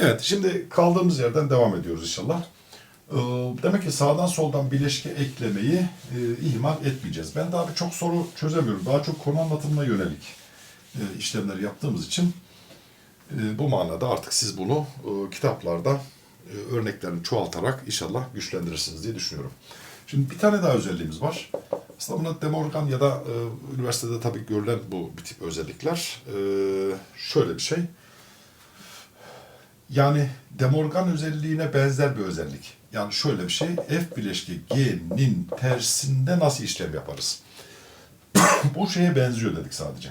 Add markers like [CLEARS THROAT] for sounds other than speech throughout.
Evet, şimdi kaldığımız yerden devam ediyoruz inşallah. Ee, Demek ki sağdan soldan bileşke eklemeyi e, ihmal etmeyeceğiz. Ben daha birçok soru çözemiyorum. Daha çok konu anlatımına yönelik e, işlemler yaptığımız için e, bu manada artık siz bunu kitaplarda örneklerini çoğaltarak inşallah güçlendirirsiniz diye düşünüyorum. Şimdi bir tane daha özelliğimiz var. Aslında buna Demorgan ya da üniversitede tabii görülen bu bir tip özellikler. Şöyle bir şey. Yani Demorgan özelliğine benzer bir özellik. Yani şöyle bir şey, F bileşke G'nin tersinde nasıl işlem yaparız? [COUGHS] Bu şeye benziyor dedik sadece.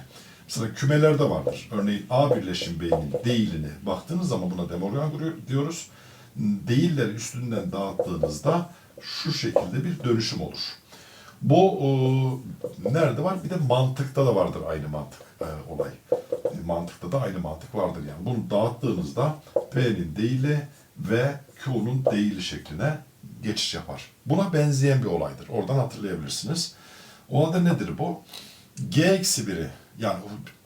Mesela kümelerde vardır. Örneğin A birleşim B'nin değilini baktığınız zaman buna Demorgan kuruyor- diyoruz. Değiller üstünden dağıttığınızda şu şekilde bir dönüşüm olur. Bu e, nerede var? Bir de mantıkta da vardır aynı mantık e, olay. E, mantıkta da aynı mantık vardır yani. Bunu dağıttığınızda P'nin değili ve Q'nun değili şekline geçiş yapar. Buna benzeyen bir olaydır. Oradan hatırlayabilirsiniz. O halde nedir bu? G eksi 1'i yani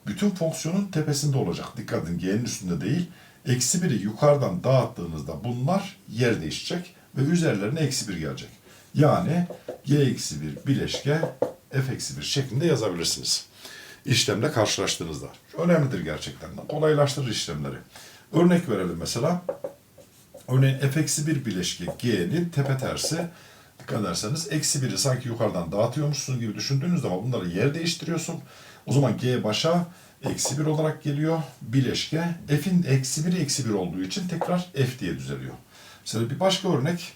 bütün fonksiyonun tepesinde olacak. Dikkat edin G'nin üstünde değil. Eksi 1'i yukarıdan dağıttığınızda bunlar yer değişecek ve üzerlerine eksi 1 gelecek. Yani G eksi 1 bileşke F eksi 1 şeklinde yazabilirsiniz. İşlemle karşılaştığınızda. Önemlidir gerçekten. Kolaylaştırır işlemleri. Örnek verelim mesela. Örneğin f eksi 1 bileşke g'nin tepe tersi dikkat ederseniz eksi 1'i sanki yukarıdan dağıtıyormuşsun gibi düşündüğünüz zaman bunları yer değiştiriyorsun. O zaman g başa eksi 1 olarak geliyor. Bileşke f'in eksi 1'i eksi 1 olduğu için tekrar f diye düzeliyor. Mesela bir başka örnek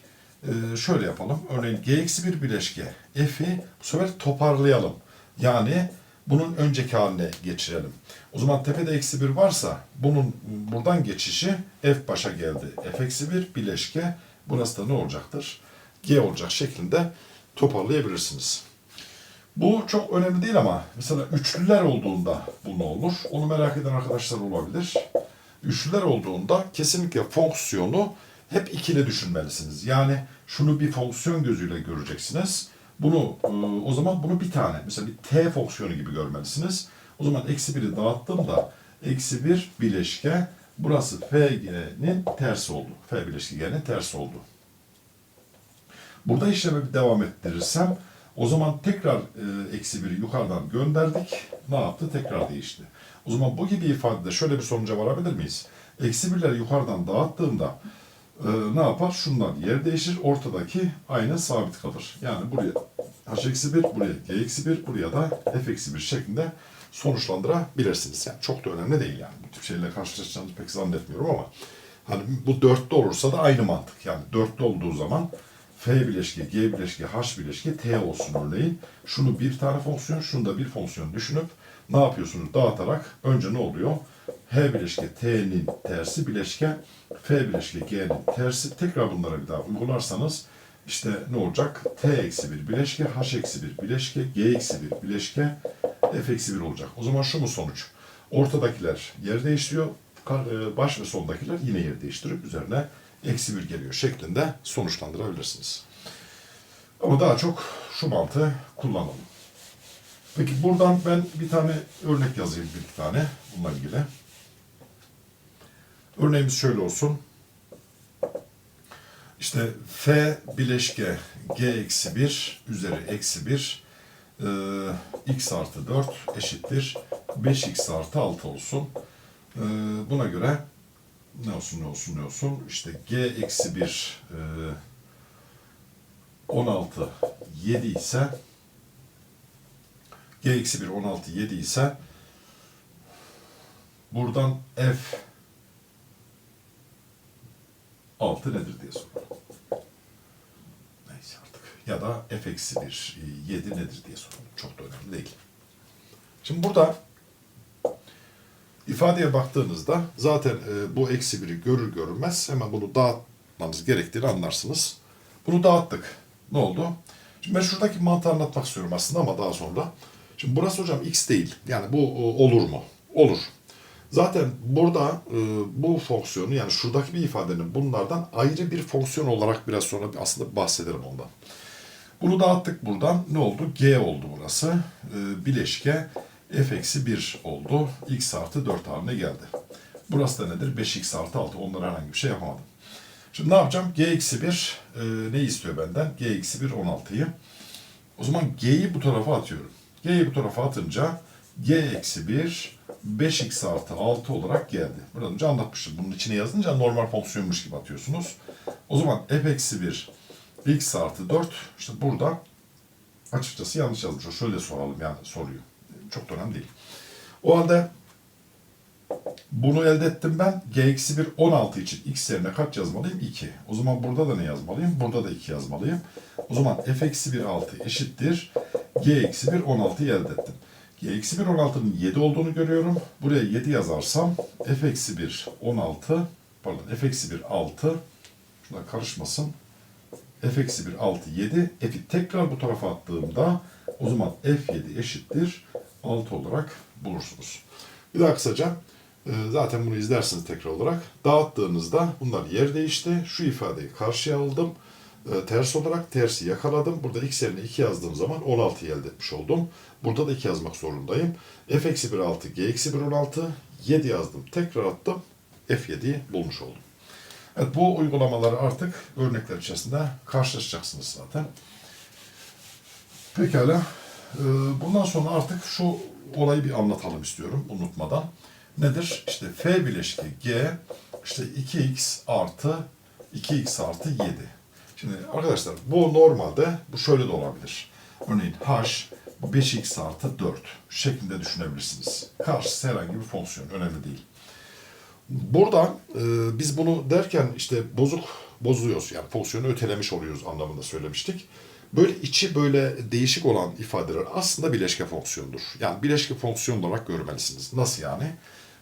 e, şöyle yapalım. Örneğin g eksi 1 bileşke f'i bu sefer toparlayalım. Yani bunun önceki haline geçirelim. O zaman tepede eksi 1 varsa bunun buradan geçişi f başa geldi. f eksi 1 bileşke burası da ne olacaktır? g olacak şeklinde toparlayabilirsiniz. Bu çok önemli değil ama mesela üçlüler olduğunda bu ne olur? Onu merak eden arkadaşlar olabilir. Üçlüler olduğunda kesinlikle fonksiyonu hep ikili düşünmelisiniz. Yani şunu bir fonksiyon gözüyle göreceksiniz. Bunu e, o zaman bunu bir tane mesela bir t fonksiyonu gibi görmelisiniz. O zaman eksi 1'i dağıttığımda eksi 1 bileşke burası fg'nin tersi oldu. F bileşke g'nin tersi oldu. Burada işlemi bir devam ettirirsem o zaman tekrar e, eksi 1'i yukarıdan gönderdik. Ne yaptı? Tekrar değişti. O zaman bu gibi ifadede şöyle bir sonuca varabilir miyiz? Eksi 1'leri yukarıdan dağıttığımda e, ne yapar? Şundan yer değişir. Ortadaki aynı sabit kalır. Yani buraya h eksi 1, buraya g eksi 1, buraya da f eksi 1 şeklinde sonuçlandırabilirsiniz. Yani çok da önemli değil yani. Bu tip şeylerle karşılaşacağınızı pek zannetmiyorum ama hani bu dörtlü olursa da aynı mantık. Yani dörtlü olduğu zaman F bileşke, G bileşke, H bileşke, T olsun örneğin. Şunu bir tane fonksiyon, şunu da bir fonksiyon düşünüp ne yapıyorsunuz? Dağıtarak önce ne oluyor? H bileşke T'nin tersi bileşke, F bileşke G'nin tersi. Tekrar bunlara bir daha uygularsanız işte ne olacak? T eksi 1 bileşke, H eksi 1 bileşke, G eksi 1 bileşke, F eksi 1 olacak. O zaman şu mu sonuç? Ortadakiler yer değiştiriyor, e, baş ve sondakiler yine yer değiştirip üzerine eksi 1 geliyor şeklinde sonuçlandırabilirsiniz. Ama daha çok şu mantığı kullanalım. Peki buradan ben bir tane örnek yazayım bir iki tane bununla ilgili. Örneğimiz şöyle olsun. İşte f bileşke g eksi 1 üzeri eksi 1 e, x artı 4 eşittir 5x artı 6 olsun. E, buna göre ne olsun ne olsun ne olsun işte g eksi 1 e, 16 7 ise g eksi 1 16 7 ise buradan f 6 nedir diye soralım. Neyse artık. Ya da f eksi 1 7 nedir diye soralım. Çok da önemli değil. Şimdi burada ifadeye baktığınızda zaten e, bu eksi 1'i görür görmez hemen bunu dağıtmanız gerektiğini anlarsınız. Bunu dağıttık. Ne oldu? Şimdi ben şuradaki mantığı anlatmak istiyorum aslında ama daha sonra. Şimdi burası hocam x değil. Yani bu e, olur mu? Olur. Zaten burada e, bu fonksiyonu yani şuradaki bir ifadenin bunlardan ayrı bir fonksiyon olarak biraz sonra aslında bahsederim ondan. Bunu dağıttık buradan. Ne oldu? G oldu burası. E, bileşke f eksi 1 oldu. x artı 4 haline geldi. Burası da nedir? 5x artı 6. Onlara herhangi bir şey yapamadım. Şimdi ne yapacağım? g eksi 1 e, ne istiyor benden? g eksi 1 16'yı. O zaman g'yi bu tarafa atıyorum. g'yi bu tarafa atınca g eksi 1 5x artı 6 olarak geldi. Biraz önce anlatmıştım. Bunun içine yazınca normal fonksiyonmuş gibi atıyorsunuz. O zaman f eksi 1 x artı 4 işte burada açıkçası yanlış yazmış. Şöyle soralım yani soruyu. Çok da önemli değil. O halde bunu elde ettim ben. G eksi 1 16 için x yerine kaç yazmalıyım? 2. O zaman burada da ne yazmalıyım? Burada da 2 yazmalıyım. O zaman f eksi 1 6 eşittir. G eksi 1 16 elde ettim. G eksi 1 16'nın 7 olduğunu görüyorum. Buraya 7 yazarsam f eksi 1 16 pardon f eksi 1 6 şuna karışmasın. f eksi 1 6 7 f'i tekrar bu tarafa attığımda o zaman f7 eşittir 6 olarak bulursunuz. Bir daha kısaca e, zaten bunu izlersiniz tekrar olarak. Dağıttığınızda bunlar yer değişti. Şu ifadeyi karşıya aldım. E, ters olarak tersi yakaladım. Burada x yerine 2 yazdığım zaman 16 elde etmiş oldum. Burada da 2 yazmak zorundayım. f eksi 1 6, g eksi 1 16, 7 yazdım. Tekrar attım. f7'yi bulmuş oldum. Evet bu uygulamaları artık örnekler içerisinde karşılaşacaksınız zaten. Pekala. Ee, Bundan sonra artık şu olayı bir anlatalım istiyorum unutmadan. Nedir? İşte f bileşki g işte 2x artı 2x artı 7. Şimdi arkadaşlar bu normalde bu şöyle de olabilir. Örneğin h 5x artı 4 şeklinde düşünebilirsiniz. Karşısı herhangi bir fonksiyon önemli değil. Burada e, biz bunu derken işte bozuk bozuyoruz yani fonksiyonu ötelemiş oluyoruz anlamında söylemiştik. Böyle içi böyle değişik olan ifadeler aslında bileşke fonksiyondur. Yani bileşke fonksiyon olarak görmelisiniz. Nasıl yani?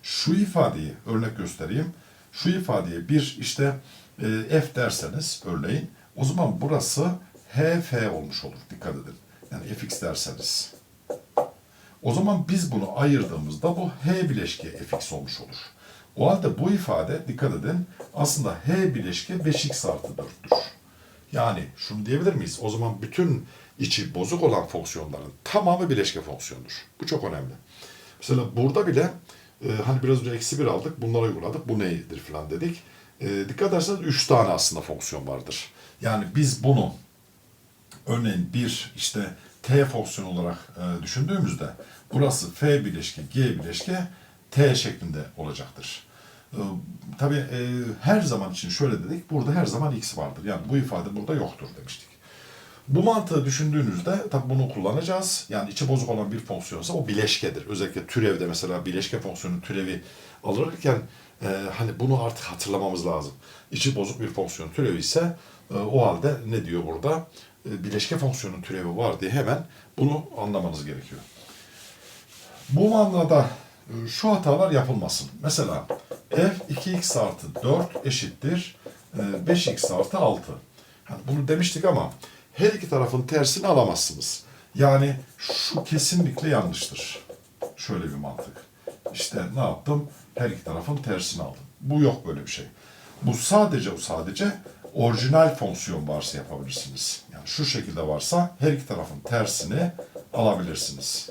Şu ifadeyi örnek göstereyim. Şu ifadeye bir işte e, f derseniz örneğin o zaman burası hf olmuş olur. Dikkat edin. Yani fx derseniz. O zaman biz bunu ayırdığımızda bu h bileşke fx olmuş olur. O halde bu ifade dikkat edin aslında h bileşke 5x artı 4'tür. Yani şunu diyebilir miyiz? O zaman bütün içi bozuk olan fonksiyonların tamamı bileşke fonksiyondur. Bu çok önemli. Mesela burada bile e, hani biraz önce eksi 1 aldık, bunları uyguladık, bu nedir falan dedik. E, dikkat ederseniz 3 tane aslında fonksiyon vardır. Yani biz bunu örneğin bir işte t fonksiyon olarak e, düşündüğümüzde burası f bileşke g bileşke t şeklinde olacaktır. E, tabii e, her zaman için şöyle dedik burada her zaman x vardır. Yani bu ifade burada yoktur demiştik. Bu mantığı düşündüğünüzde tabii bunu kullanacağız. Yani içi bozuk olan bir fonksiyonsa o bileşkedir. Özellikle türevde mesela bileşke fonksiyonun türevi alırken e, hani bunu artık hatırlamamız lazım. İçi bozuk bir fonksiyon türevi ise e, o halde ne diyor burada? E, bileşke fonksiyonun türevi var diye hemen bunu anlamanız gerekiyor. Bu manada e, şu hatalar yapılmasın. Mesela f 2x artı 4 eşittir e, 5x artı 6. Yani bunu demiştik ama her iki tarafın tersini alamazsınız. Yani şu kesinlikle yanlıştır. Şöyle bir mantık. İşte ne yaptım? Her iki tarafın tersini aldım. Bu yok böyle bir şey. Bu sadece bu sadece orijinal fonksiyon varsa yapabilirsiniz. Yani şu şekilde varsa her iki tarafın tersini alabilirsiniz.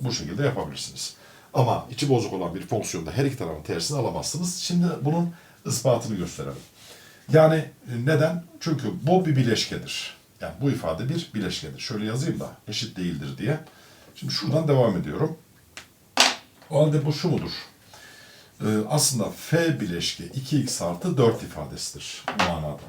Bu şekilde yapabilirsiniz. Ama içi bozuk olan bir fonksiyonda her iki tarafın tersini alamazsınız. Şimdi bunun ispatını gösterelim. Yani e, neden? Çünkü bu bir bileşkedir. Yani bu ifade bir bileşkedir. Şöyle yazayım da eşit değildir diye. Şimdi şuradan devam ediyorum. O halde bu şu mudur? Ee, aslında f bileşke 2x artı 4 ifadesidir manada.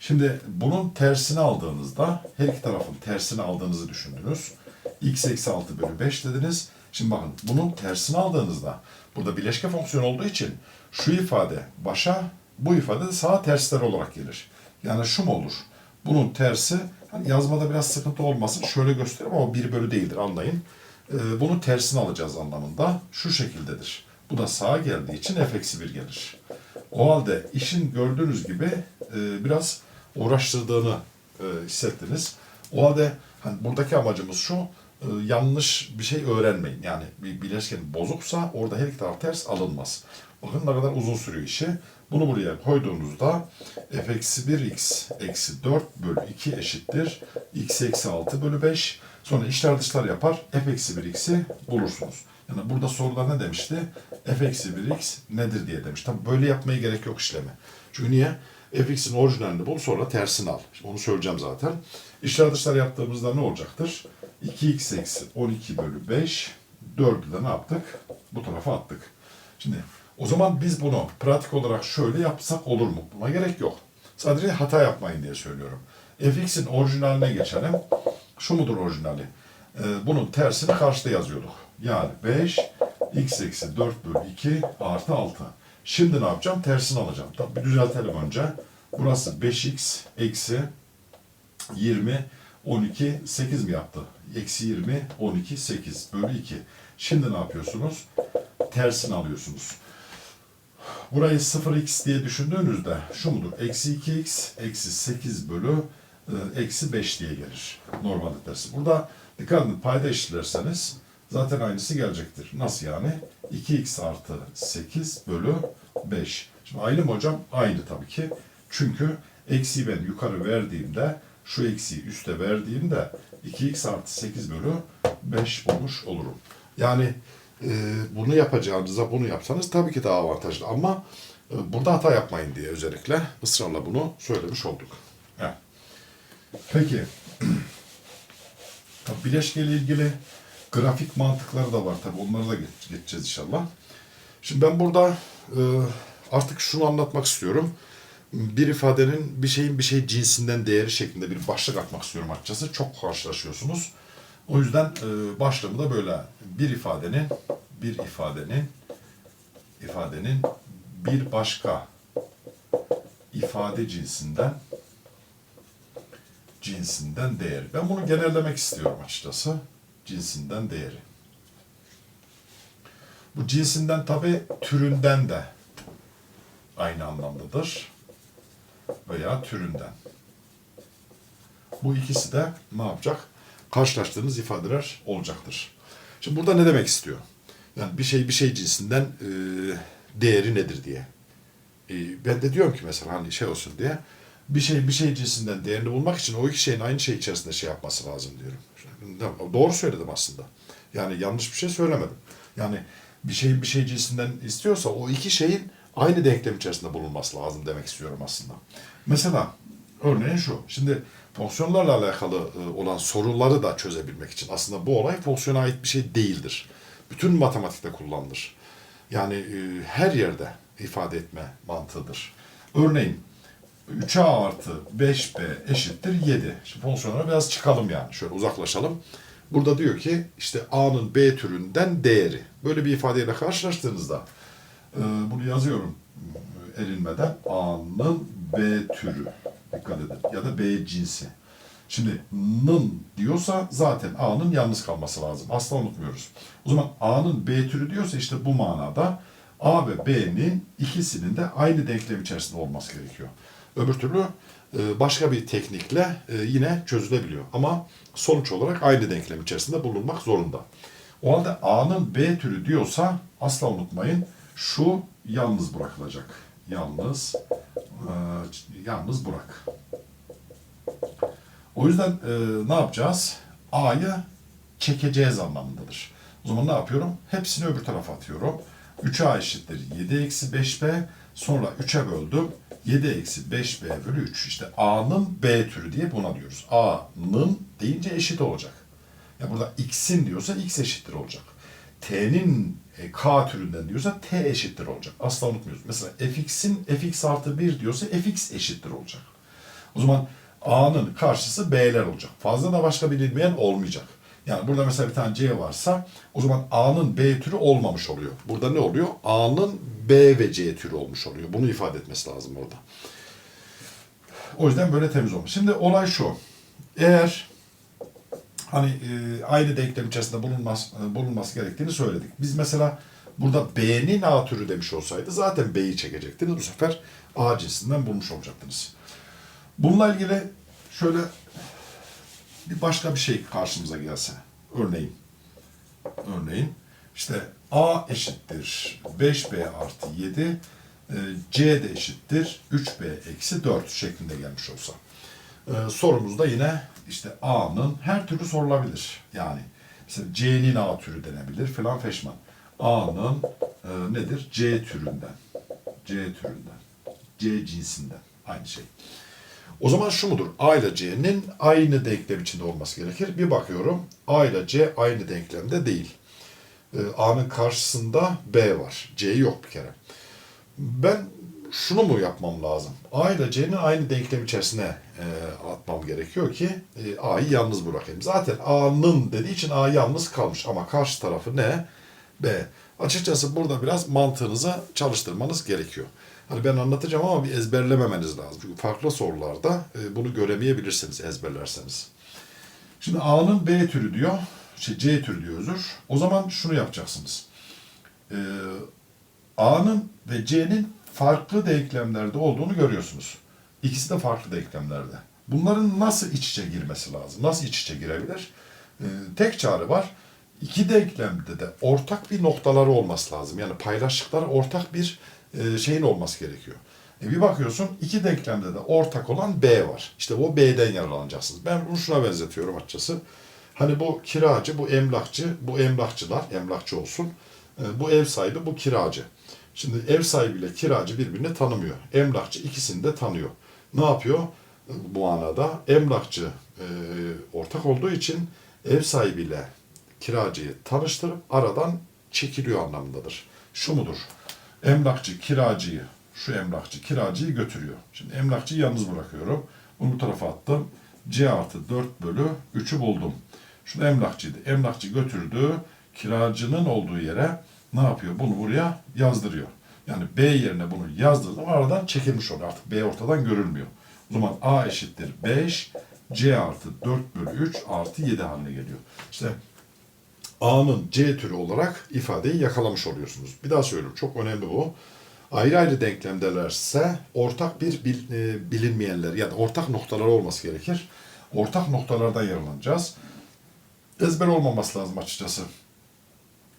Şimdi bunun tersini aldığınızda her iki tarafın tersini aldığınızı düşündünüz. x eksi 6 bölü 5 dediniz. Şimdi bakın bunun tersini aldığınızda burada bileşke fonksiyon olduğu için şu ifade başa bu ifade de sağa tersler olarak gelir. Yani şu mu olur? Bunun tersi hani yazmada biraz sıkıntı olmasın şöyle göstereyim ama 1 bölü değildir anlayın. Ee, bunu tersini alacağız anlamında şu şekildedir. Bu da sağa geldiği için f eksi 1 gelir. O halde işin gördüğünüz gibi e, biraz uğraştırdığını e, hissettiniz. O halde hani buradaki amacımız şu, e, yanlış bir şey öğrenmeyin. Yani bir bileşken bozuksa orada her iki taraf ters alınmaz. Bakın ne kadar uzun sürüyor işi. Bunu buraya koyduğunuzda f eksi 1 x eksi 4 bölü 2 eşittir. x eksi 6 bölü 5. Sonra içler dışlar yapar. f eksi 1 x'i bulursunuz. Yani burada soruda ne demişti? f eksi 1x nedir diye demiş. Tabii böyle yapmaya gerek yok işlemi. Çünkü niye? fx'in orijinalini bul sonra tersini al. Şimdi onu söyleyeceğim zaten. İşler dışlar yaptığımızda ne olacaktır? 2x eksi 12 bölü 5 4'ü de ne yaptık? Bu tarafa attık. Şimdi o zaman biz bunu pratik olarak şöyle yapsak olur mu? Buna gerek yok. Sadece hata yapmayın diye söylüyorum. fx'in orijinaline geçelim. Şu mudur orijinali? Ee, bunun tersini karşıda yazıyorduk. Yani 5 x eksi 4 bölü 2 artı 6. Şimdi ne yapacağım? Tersini alacağım. Tabii bir düzeltelim önce. Burası 5x eksi 20 12 8 mi yaptı? Eksi 20 12 8 bölü 2. Şimdi ne yapıyorsunuz? Tersini alıyorsunuz. Burayı 0x diye düşündüğünüzde şu mudur? Eksi 2x eksi 8 bölü e, eksi 5 diye gelir. Normalde tersi. Burada dikkat edin payda eşitlerseniz zaten aynısı gelecektir. Nasıl yani? 2x artı 8 bölü 5. Şimdi aynı mı hocam? Aynı tabii ki. Çünkü eksiyi ben yukarı verdiğimde şu eksiyi üste verdiğimde 2x artı 8 bölü 5 bulmuş olurum. Yani e, bunu yapacağınıza bunu yapsanız tabii ki daha avantajlı ama e, burada hata yapmayın diye özellikle ısrarla bunu söylemiş olduk. Evet. Peki. [CLEARS THROAT] Bileşkeyle ilgili grafik mantıkları da var tabii onları da geç- geçeceğiz inşallah. Şimdi ben burada e, artık şunu anlatmak istiyorum. Bir ifadenin bir şeyin bir şey cinsinden değeri şeklinde bir başlık atmak istiyorum açıkçası. Çok karşılaşıyorsunuz. O yüzden e, başlığımı da böyle bir ifadenin bir ifadenin ifadenin bir başka ifade cinsinden cinsinden değeri. Ben bunu genellemek istiyorum açıkçası. Cinsinden değeri. Bu cinsinden tabi türünden de aynı anlamdadır. Veya türünden. Bu ikisi de ne yapacak? Karşılaştığınız ifadeler olacaktır. Şimdi burada ne demek istiyor? Yani bir şey bir şey cinsinden e, değeri nedir diye. E, ben de diyorum ki mesela hani şey olsun diye bir şey bir şey cinsinden değerini bulmak için o iki şeyin aynı şey içerisinde şey yapması lazım diyorum. Doğru söyledim aslında. Yani yanlış bir şey söylemedim. Yani bir şeyin bir şey cinsinden istiyorsa o iki şeyin aynı denklem içerisinde bulunması lazım demek istiyorum aslında. Mesela örneğin şu. Şimdi fonksiyonlarla alakalı e, olan soruları da çözebilmek için aslında bu olay fonksiyona ait bir şey değildir. Bütün matematikte kullanılır. Yani e, her yerde ifade etme mantığıdır. Örneğin 3a artı 5b eşittir 7. Şimdi fonksiyonlara biraz çıkalım yani. Şöyle uzaklaşalım. Burada diyor ki işte a'nın b türünden değeri. Böyle bir ifadeyle karşılaştığınızda e, bunu yazıyorum erinmeden. a'nın b türü. Dikkat edin. Ya da b cinsi. Şimdi nın diyorsa zaten a'nın yalnız kalması lazım. Asla unutmuyoruz. O zaman a'nın b türü diyorsa işte bu manada a ve b'nin ikisinin de aynı denklem içerisinde olması gerekiyor. Öbür türlü e, başka bir teknikle e, yine çözülebiliyor. Ama sonuç olarak aynı denklem içerisinde bulunmak zorunda. O halde A'nın B türü diyorsa asla unutmayın şu yalnız bırakılacak. Yalnız e, yalnız bırak. O yüzden ne yapacağız? A'yı çekeceğiz anlamındadır. O zaman ne yapıyorum? Hepsini öbür tarafa atıyorum. 3A eşittir 7 eksi 5B. Sonra 3'e böldüm. 7 eksi 5B bölü 3. İşte A'nın B türü diye buna diyoruz. A'nın deyince eşit olacak. Ya burada X'in diyorsa X eşittir olacak. T'nin e, K türünden diyorsa T eşittir olacak. Asla unutmuyoruz. Mesela fx'in fx artı 1 diyorsa fx eşittir olacak. O zaman A'nın karşısı B'ler olacak. Fazla da başka bilinmeyen olmayacak. Yani burada mesela bir tane C varsa o zaman A'nın B türü olmamış oluyor. Burada ne oluyor? A'nın B ve C türü olmuş oluyor. Bunu ifade etmesi lazım orada. O yüzden böyle temiz olmuş. Şimdi olay şu. Eğer hani e, aynı denklem içerisinde bulunmaz, e, bulunması gerektiğini söyledik. Biz mesela burada B'nin A türü demiş olsaydı zaten B'yi çekecektiniz. Bu sefer A cinsinden bulmuş olacaktınız. Bununla ilgili şöyle bir başka bir şey karşımıza gelse. Örneğin, örneğin işte A eşittir 5B artı 7, e, C de eşittir 3B eksi 4 şeklinde gelmiş olsa. E, sorumuzda yine işte A'nın her türlü sorulabilir. Yani Mesela C'nin A türü denebilir falan feşman. A'nın e, nedir? C türünden. C türünden. C cinsinden. Aynı şey. O zaman şu mudur? A ile C'nin aynı denklem içinde olması gerekir. Bir bakıyorum A ile C aynı denklemde değil. Ee, A'nın karşısında B var. C yok bir kere. Ben şunu mu yapmam lazım? A ile C'nin aynı denklem içerisine e, atmam gerekiyor ki e, A'yı yalnız bırakayım. Zaten A'nın dediği için A yalnız kalmış ama karşı tarafı ne? B. Açıkçası burada biraz mantığınızı çalıştırmanız gerekiyor. Hani ben anlatacağım ama bir ezberlememeniz lazım. Çünkü farklı sorularda e, bunu göremeyebilirsiniz ezberlerseniz. Şimdi A'nın B türü diyor, şey C türü diyor özür. O zaman şunu yapacaksınız. Ee, A'nın ve C'nin farklı denklemlerde olduğunu görüyorsunuz. İkisi de farklı denklemlerde. Bunların nasıl iç içe girmesi lazım? Nasıl iç içe girebilir? Ee, tek çare var. İki denklemde de ortak bir noktaları olması lazım. Yani paylaştıkları ortak bir e, şeyin olması gerekiyor. E bir bakıyorsun iki denklemde de ortak olan B var. İşte o B'den yararlanacaksınız. Ben bunu şuna benzetiyorum açıkçası. Hani bu kiracı, bu emlakçı, bu emlakçılar, emlakçı olsun. E, bu ev sahibi, bu kiracı. Şimdi ev sahibiyle kiracı birbirini tanımıyor. Emlakçı ikisini de tanıyor. Ne yapıyor? E, Bu manada emlakçı e, ortak olduğu için ev sahibiyle kiracıyı tanıştırıp aradan çekiliyor anlamındadır. Şu mudur? Emlakçı kiracıyı, şu emlakçı kiracıyı götürüyor. Şimdi emlakçıyı yalnız bırakıyorum. Bunu bu tarafa attım. C artı 4 bölü 3'ü buldum. Şunu emlakçıydı. Emlakçı götürdü. Kiracının olduğu yere ne yapıyor? Bunu buraya yazdırıyor. Yani B yerine bunu yazdırdım. Aradan çekilmiş oluyor. Artık B ortadan görülmüyor. O zaman A eşittir 5. C artı 4 bölü 3 artı 7 haline geliyor. İşte A'nın C türü olarak ifadeyi yakalamış oluyorsunuz. Bir daha söylüyorum. Çok önemli bu. Ayrı ayrı denklemdelerse ortak bir bil- e, bilinmeyenler ya da ortak noktalar olması gerekir. Ortak noktalardan yararlanacağız. Ezber olmaması lazım açıkçası.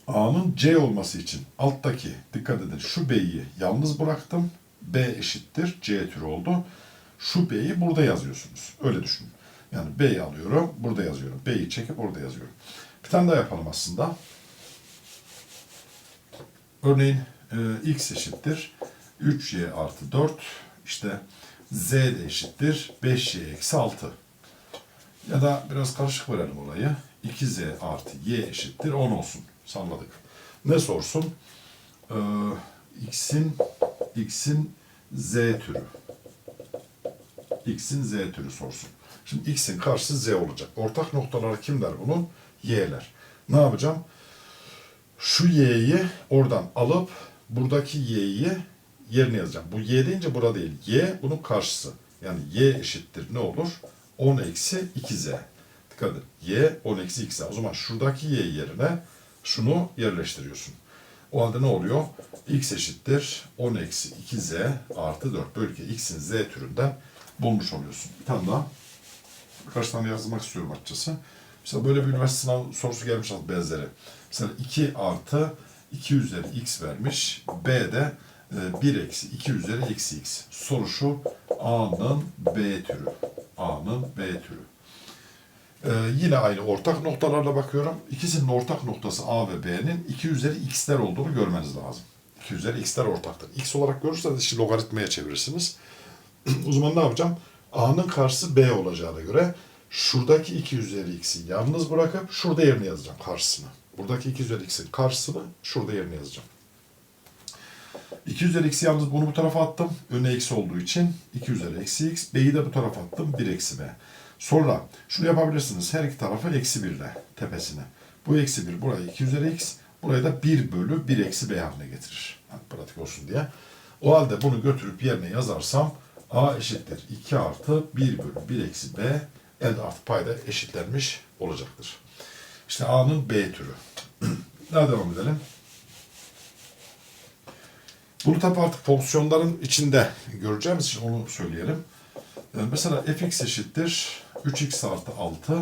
A'nın C olması için alttaki dikkat edin şu B'yi yalnız bıraktım. B eşittir C türü oldu. Şu B'yi burada yazıyorsunuz. Öyle düşünün. Yani B'yi alıyorum, burada yazıyorum. B'yi çekip orada yazıyorum. Bir tane daha yapalım aslında. Örneğin e, x eşittir 3y artı 4 işte z de eşittir 5y eksi 6. Ya da biraz karışık verelim olayı. 2z artı y eşittir 10 olsun. Salladık. Ne sorsun? Ee, x'in x'in z türü. x'in z türü sorsun. Şimdi x'in karşısı z olacak. Ortak noktaları kimler bunun? Y'ler. Ne yapacağım? Şu y'yi oradan alıp buradaki y'yi yerine yazacağım. Bu y deyince burada değil. y bunun karşısı. Yani y eşittir ne olur? 10 eksi 2z. Dikkat edin. y 10 eksi 2z. O zaman şuradaki y yerine şunu yerleştiriyorsun. O halde ne oluyor? x eşittir 10 eksi 2z artı 4. Böylece x'in z türünden bulmuş oluyorsun. Bir tane daha. Birkaç tane yazmak istiyorum açıkçası. Mesela böyle bir üniversite sınav sorusu gelmiş benzeri. Mesela 2 artı 2 üzeri x vermiş. B de e, 1 eksi 2 üzeri eksi x. Soru şu. A'nın B türü. A'nın B türü. Ee, yine aynı ortak noktalarla bakıyorum. İkisinin ortak noktası A ve B'nin 2 üzeri x'ler olduğunu görmeniz lazım. 2 üzeri x'ler ortaktır. X olarak görürseniz işi logaritmaya çevirirsiniz. [CLEARS THROAT] o zaman ne yapacağım? A'nın karşısı B olacağına göre şuradaki 2 üzeri x'i yalnız bırakıp şurada yerine yazacağım karşısını. Buradaki 2 üzeri x'in karşısını şurada yerine yazacağım. 2 üzeri x'i yalnız bunu bu tarafa attım. Öne eksi olduğu için 2 üzeri eksi x. B'yi de bu tarafa attım. 1 eksi b. Sonra şunu yapabilirsiniz. Her iki tarafı eksi 1 ile tepesine. Bu eksi 1 burayı 2 üzeri x. Burayı da 1 bölü 1 eksi b haline getirir. Yani pratik olsun diye. O halde bunu götürüp yerine yazarsam a eşittir 2 artı 1 bölü 1 eksi b elde artı payda eşitlenmiş olacaktır. İşte a'nın b türü. [CLEARS THROAT] Daha devam edelim. Bunu tabi artık fonksiyonların içinde göreceğimiz için onu söyleyelim. Ee, Mesela fx eşittir 3x artı 6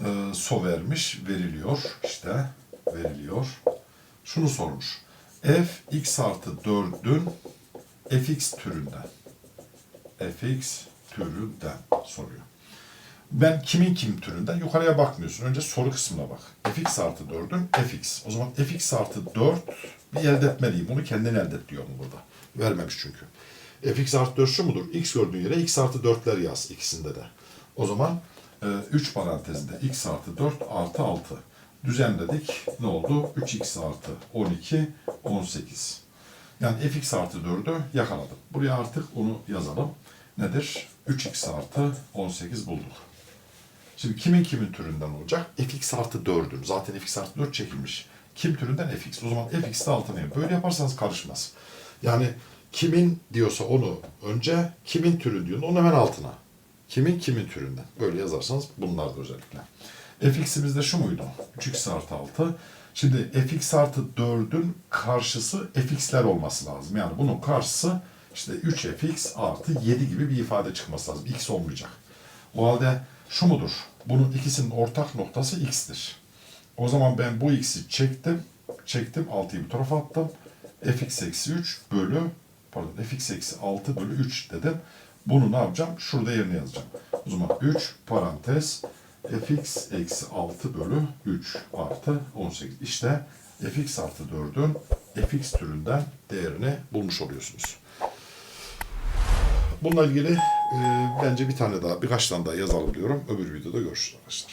e, so vermiş, veriliyor. işte veriliyor. Şunu sormuş. f x artı 4'ün fx türünden. fx türünden soruyor. Ben kimin kim türünden yukarıya bakmıyorsun. Önce soru kısmına bak. fx artı 4'ün fx. O zaman fx artı 4 bir elde etmeliyim. Bunu kendin elde et diyor mu burada. Vermemiş çünkü. fx artı 4 şu mudur? x gördüğün yere x artı 4'ler yaz ikisinde de. O zaman 3 parantezinde x artı 4 artı 6. Düzenledik. Ne oldu? 3x artı 12, 18. Yani fx artı 4'ü yakaladım. Buraya artık onu yazalım. Nedir? 3x artı 18 bulduk. Şimdi kimin kimin türünden olacak? fx artı 4'ün. Zaten fx artı 4 çekilmiş. Kim türünden fx. O zaman fx de altına inin. Böyle yaparsanız karışmaz. Yani kimin diyorsa onu önce, kimin türü diyor onu hemen altına. Kimin kimin türünden. Böyle yazarsanız bunlar da özellikle. fx'imiz de şu muydu? 3x artı 6. Şimdi fx artı 4'ün karşısı fx'ler olması lazım. Yani bunun karşısı işte 3fx artı 7 gibi bir ifade çıkması lazım. x olmayacak. O halde şu mudur? Bunun ikisinin ortak noktası x'tir. O zaman ben bu x'i çektim. Çektim 6'yı bu tarafa attım. fx eksi 3 bölü pardon fx eksi 6 bölü 3 dedim. Bunu ne yapacağım? Şurada yerine yazacağım. O zaman 3 parantez fx eksi 6 bölü 3 artı 18. İşte fx artı 4'ün fx türünden değerini bulmuş oluyorsunuz. Bununla ilgili e, bence bir tane daha, birkaç tane daha yazalım diyorum. Öbür videoda görüşürüz arkadaşlar.